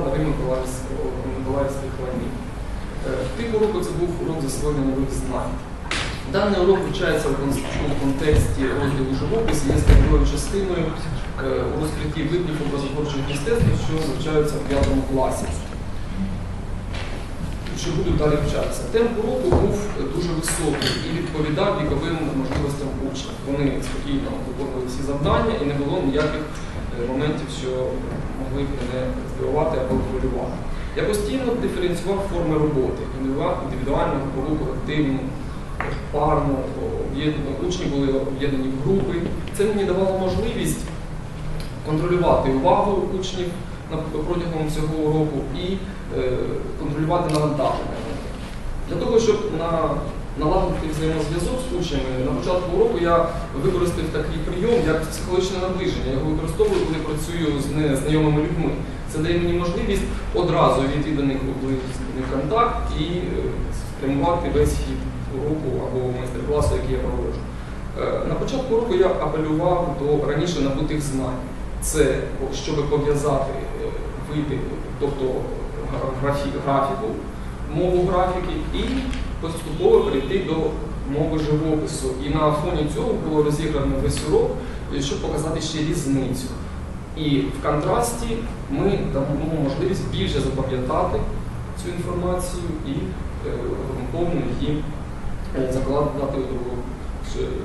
Новий Миколаївських ланів. Типу уроку це був урок засвоєння нових знань. Даний урок вивчається в контексті розділу живопис і є складовою частиною е, у розкритті видів образотворчих мистецтв, що вивчаються в 5 класі. Що будуть далі вчатися. Темп уроку був дуже високий і відповідав віковим можливостям учнів. Вони спокійно виконували всі завдання і не було ніяких е, моментів, що могли б мене здивувати або хвилювати. Я постійно диференціював форми роботи, індивідуальну групову, колективну, парну. Учні були об'єднані в групи. Це мені давало можливість контролювати увагу учнів протягом цього уроку і е, контролювати навантаження. Для того, щоб на, налагодити взаємозв'язок з учнями, на початку уроку я використав такий прийом, як психологічне наближення. Я його використовую, коли працюю з незнайомими людьми. Це дає мені можливість одразу у близький контакт і е, спрямувати весь хід уроку або майстер-класу, який я проводжу. Е, На початку уроку я апелював до раніше набутих знань. Це щоб пов'язати е, види, тобто графі- графіку, мову графіки і поступово перейти до мови живопису. І на фоні цього було розіграно весь урок, щоб показати ще різницю. І в контрасті ми дамо можливість більше запам'ятати цю інформацію і е, її е, закладати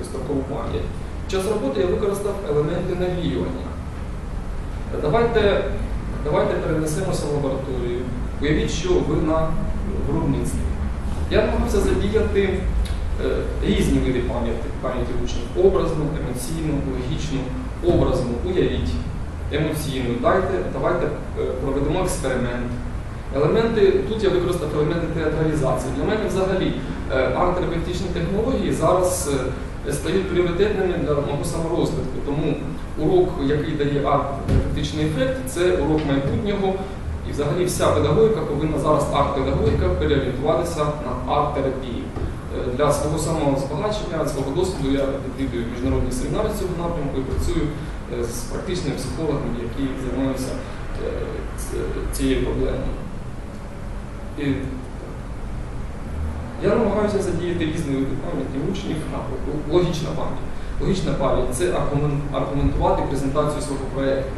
у строкову пам'ять. Під час роботи я використав елементи навіювання. Давайте, давайте перенесемося в лабораторію. Уявіть, що ви на виробництві. Я намагався задіяти е, різні види пам'яті, пам'яті учнів. Образну, емоційну, логічну, образну, уявіть, емоційну. Дайте, давайте е, проведемо експеримент. Елементи, тут я використав елементи театралізації. Для мене взагалі е, арт-терапевтичні технології зараз стають пріоритетними для мого саморозвитку. Тому урок, який дає арт-терапевтичний ефект, це урок майбутнього. І взагалі вся педагогіка повинна зараз арт-педагогіка переорієнтуватися на арт-терапію. Е, Для свого самого збагачення, свого досвіду я відвідую міжнародні семінари цього напрямку і працюю е, з практичними психологами, які займаються е, цією проблемою. І я намагаюся задіяти різні види пам'яті учнів, логічна пам'ять. Логічна пам'ять це аргументувати презентацію свого проєкту.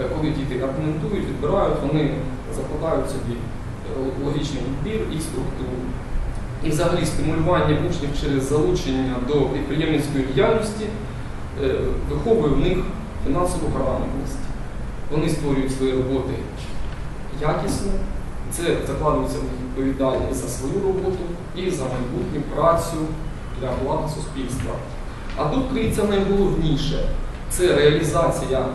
Е, Коли діти аргументують, відбирають, вони закладають собі е, логічний відбір і структуру. І взагалі стимулювання учнів через залучення до підприємницької діяльності е, виховує в них фінансову грамотність. Вони створюють свої роботи якісно, це закладується в них відповідальність за свою роботу і за майбутню працю для блага суспільства. А тут криється найголовніше це реалізація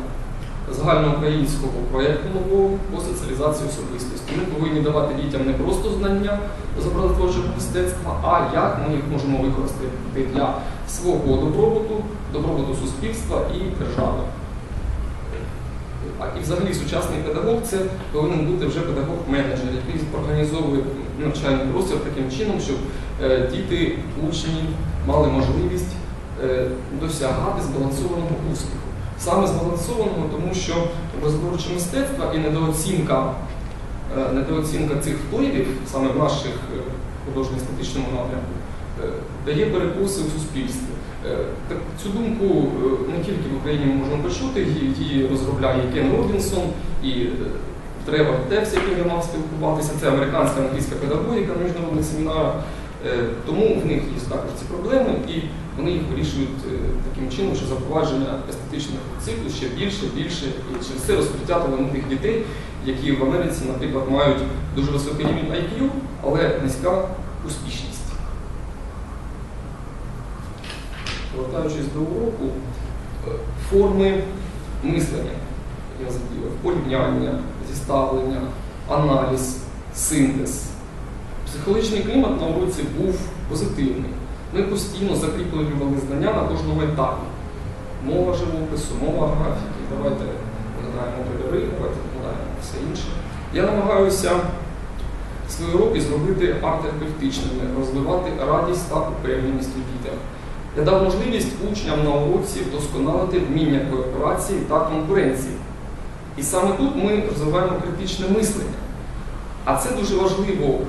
загальноукраїнського проєкту нового по соціалізації особистості. Ми повинні давати дітям не просто знання з образотворчого мистецтва, а як ми їх можемо використати для свого добробуту, добробуту суспільства і держави. І взагалі сучасний педагог це повинен бути вже педагог-менеджер, який організовує навчальний простір таким чином, щоб е, діти, учні мали можливість е, досягати збалансованого успіху. Саме збалансованого, тому що образотворче мистецтво і недооцінка, е, недооцінка цих впливів, саме в наших е, художньо-естетичному напрямку, е, дає перекоси у суспільстві. Так, цю думку не тільки в Україні ми можемо почути, її, розробляє Кен Робінсон і Тревор Тев, з яким я мав спілкуватися. Це американська англійська педагогіка на міжнародних семінарах. Е, Тому в них є також ці проблеми, і вони їх вирішують е, таким чином, що запровадження естетичних циклу ще більше, більше, і через це розкриття талановитих дітей, які в Америці, наприклад, мають дуже високий рівень IQ, але низька успішність. Повертаючись до уроку, е, форми мислення я задіяв, порівняння, зіставлення, аналіз, синтез. Психологічний клімат на уроці був позитивний. Ми постійно закріплювали знання на кожному етапі. Мова живопису, мова графіки, давайте нагадаємо кольори, давайте нагадаємо все інше. Я намагаюся свої уроки зробити арт-терапевтичними, розвивати радість та упевненість у дітях. Я дав можливість учням на уроці вдосконалити вміння кооперації та конкуренції. І саме тут ми розвиваємо критичне мислення. А це дуже важливо у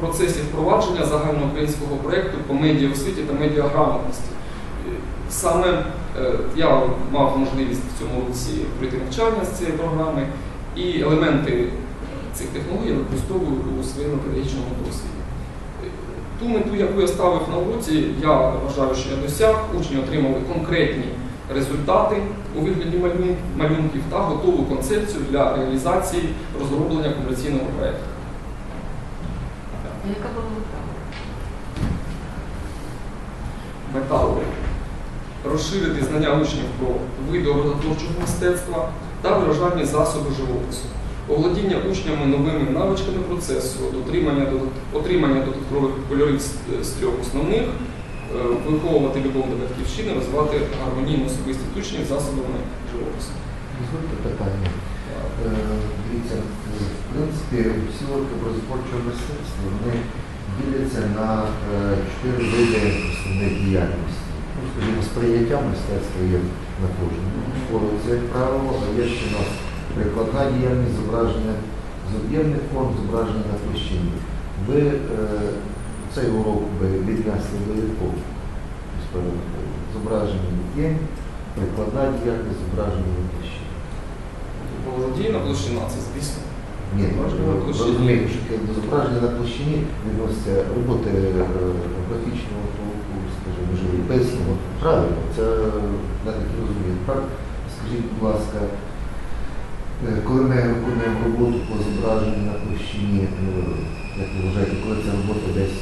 процесі впровадження загальноукраїнського проєкту по медіаосвіті та медіаграмотності. Саме е, я мав можливість в цьому році пройти навчання з цієї програми, і елементи цих технологій використовую у своєму педагогічному досвіді. Ту мету, яку я ставив на уроці, я вважаю, що я досяг. Учні отримали конкретні результати у вигляді малюнків та готову концепцію для реалізації розроблення комерційного проєкту. Яка була мета? Мета розширити знання учнів про види образотворчого мистецтва та виражальні засоби живопису, оволодіння учнями новими навичками процесу, отримання додаткових кольорів з, трьох основних, виховувати любов до батьківщини, розвивати гармонійну особистість учнів засобами живопису. Дозвольте питання. Е, Дивіться, в принципі, всі уроки образотворчого мистецтва вони діляться на е, чотири види основних діяльності. Ну, скажімо, сприйняття мистецтва є на кожному уроці, як правило, а є ще у нас прикладна діяльність, зображення з об'ємних форм, зображення на площині. Ви е, цей урок би віднесли до якого? Зображення є, прикладна діяльність, зображення на площині. Володійна площина це, звісно. Ні, розумію, що до зображення на площині відносяться роботи е, графічного толку, скажімо, живописного. Правильно, це я так і розумію. Так? Скажіть, будь ласка, е, коли ми виконуємо роботу по зображенню на площині, е, як ви вважаєте, коли ця робота десь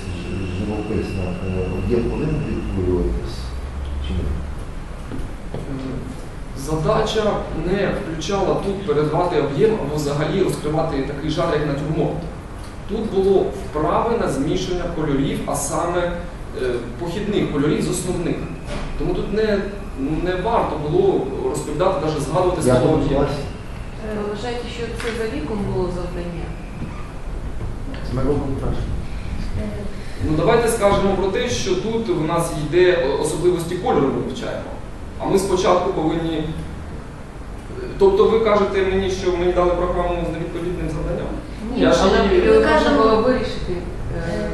живописна, е, об'єкт повинен відтворюватись чи ні? Задача не включала тут передавати об'єм або взагалі розкривати такий жанр, як натюрморт. Тут було вправи на змішання кольорів, а саме е, похідних кольорів з основних. Тому тут не, не варто було розповідати, навіть згадувати слово об'єм. Ви вважаєте, що це за віком було завдання? З краще. Ну давайте скажемо про те, що тут у нас йде особливості кольору ми вивчаємо. А ми спочатку повинні. Тобто ви кажете мені, що мені дали програму з невідповідним завданням? Ні, Я ж але її- можна Кажемо- було вирішити е, Е,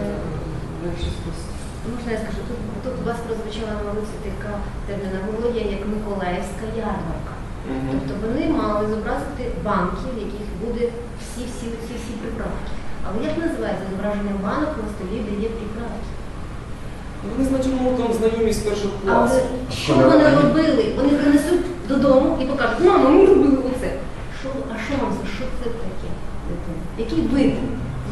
в інший спосіб. Можна я скажу, тут, тут у вас прозвучала на вулиці така термінологія, як Миколаївська ярмарка. Мгм. Тобто вони мали зобразити банки, в яких буде всі, всі, всі, всі приправки. Але як називається зображення банок на столі, де є приправки? Вони з натюрмортом знайомі з перших Але класів. що вони робили? Вони принесуть додому і покажуть, мама, ми робили оце. Що, а що вам це? Що це таке? Який вид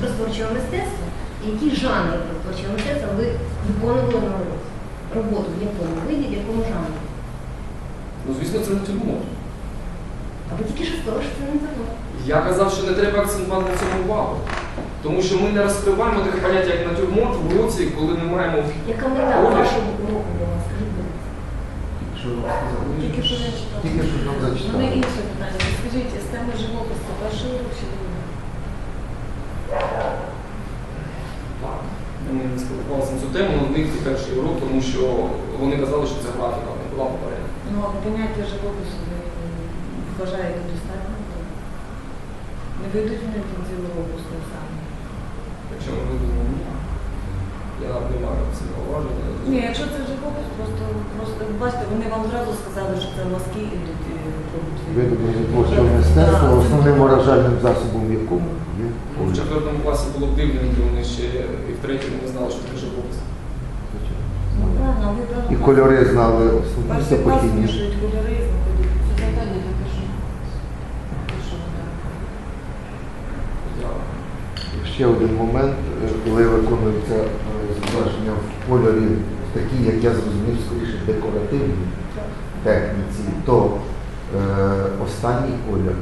розтворчого мистецтва і які жанри розтворчого мистецтва ви виконували на уроці? Роботу в якому виді, в якому жанрі? Ну, звісно, це натюрморт. А ви тільки що сказали, що це не закон. Я казав, що не треба акцентувати на цьому увагу. Тому що ми не розкриваємо таке поняття, як натюрморт в уроці, коли ми маємо Яка мета вашого уроку була? Скажіть, будь ласка. Що ви сказали? Тільки що я читала. Тільки що нам У мене інше питання. Скажіть, з теми живопису, перший урок чи другий? Ми не спілкувалися на цю тему, але в них це перший урок, тому що вони казали, що це графіка не була попередня. Ну, а поняття живопису ви вважаєте достатньо? Не вийдуть вони в кінці уроку з тим самим? Якщо ми вивеземо ні, я не маю це зауваження. Ні, якщо це живопис, просто, просто бачите, вони вам зразу сказали, що це мазки ідуть і робить Видобуток творчого мистецтва, основним виражальним засобом якому є В четвертому класі було якби вони ще і в третьому не знали, що таке живопис. Ну, правильно, ви правильно. І кольори знали це клас похідні. кольори, знаходять. Це завдання таке, що. що так. Я Ще один момент, е, коли виконується е, зображення в кольорі, в такій, як я зрозумів, скоріше декоративній техніці, то е, останній колір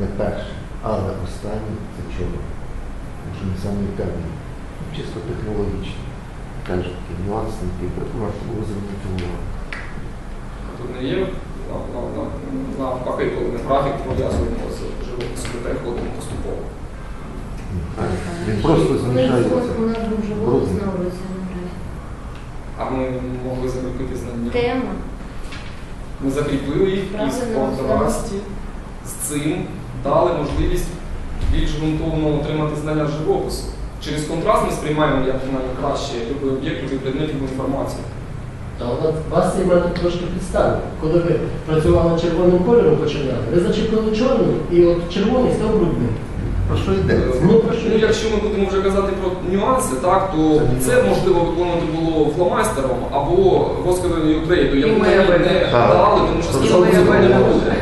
не перший, але останній це чорний. Тому самий темний. Чисто технологічно. Теж такий нюансний, який варто було звернути увагу. Тут не є на- на- на- навпаки, коли графік пов'язуємо з живописом, переходимо поступово. Він просто у живопис Брудний. А ми могли закріпити знання. Тема. Ми закріпили їх із Правильно, контрасті з цим дали можливість більш ґрунтовно отримати знання живопису. Через контраст ми сприймаємо як найкраще любий об'єкт, любий предмет, любу інформацію. Та вона вас цей метод трошки підставив. Коли ви працювали червоним кольором починали, ви зачепили чорний і от червоний став брудним. Про що йдеться? Ну про що? Ну, якщо ми будемо вже казати про нюанси, так, то це можливо виконувати було фломайстером або восковою трейду, яку І не дали, тому що сказали, цього не буде.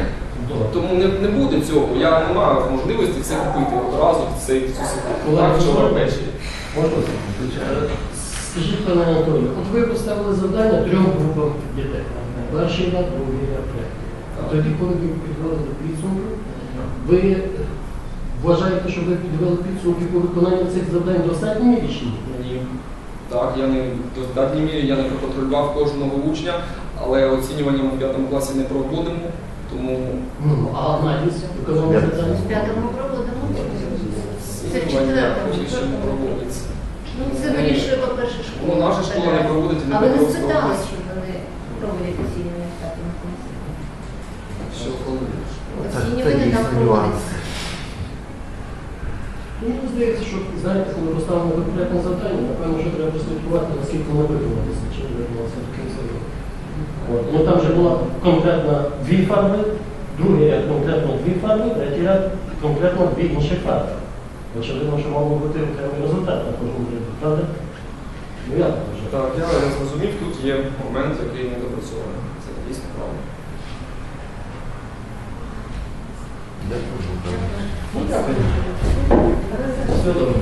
Тому не, не буде цього. Я не маю можливості це купити одразу в цей цю секунду. Так, вчора ввечері. Можна Скажіть, пане Анатолію, от ви поставили завдання трьом групам дітей. Перший ряд, другий ряд, третій. Тоді, коли ви підвели до підсумку, ви вважаєте, що ви підвели підсумки по виконанню цих завдань в достатній мірі чи ні? Ні. Так, я не в достатній мірі я не проконтролював кожного учня, але оцінювання ми в п'ятому класі не проводимо, тому Ну, а аналіз виконання завдань? З п'ятого проводимо. Це в оцінювання четвертому, поки не проводиться. Ну, це вирішує, по-перше, школа. Ну, наша школа не проводить і не А ви не проводить. спитали, чи вони проводять оцінювання в п'ятому класі? Що коли? Це, це Оцінювання там дійсно нюанс. проводиться. Мені здається, що знаєте, коли поставимо конкретне завдання, напевно, що треба прослідкувати, наскільки воно виконалося, чи не виконалося до кінця. Ну там вже була конкретно дві фарби, другий ряд конкретно дві фарби, третій ряд конкретно дві інші фарби. Очевидно, що мав бути окремий результат на кожному ряду, правда? Ну я так я зрозумів, тут є момент, який не допрацьований. Це дійсно правда. Все добре.